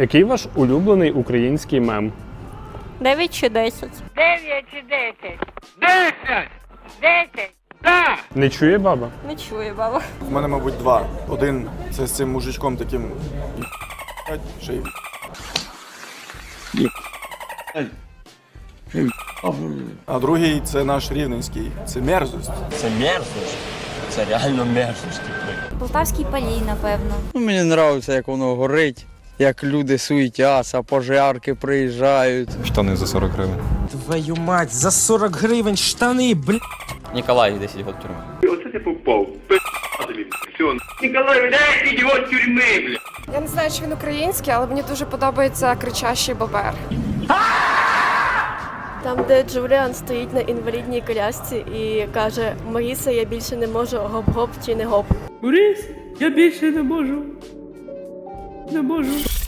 Який ваш улюблений український мем? 9 чи 10? 9 чи 10? 10! 10! Так! Не чує баба? Не чує баба. В мене, мабуть, два. Один це з цим мужичком таким. Ще й А другий це наш рівненський. Це мерзость. Це мерзость. Це реально мерзость. Полтавський палій, напевно. Ну, мені подобається, як воно горить, як люди суетяться, пожарки приїжджають. Штани за 40 гривень. Твою мать, за 40 гривень штани, бля. Ніколай 10 років тюрми. Я не знаю, чи він український, але мені дуже подобається кричащий бобер. Там, де Джуліан стоїть на інвалідній колясці і каже: Маріса, я більше не можу гоп-гоп чи не гоп. Борис, я більше не можу. Не можу.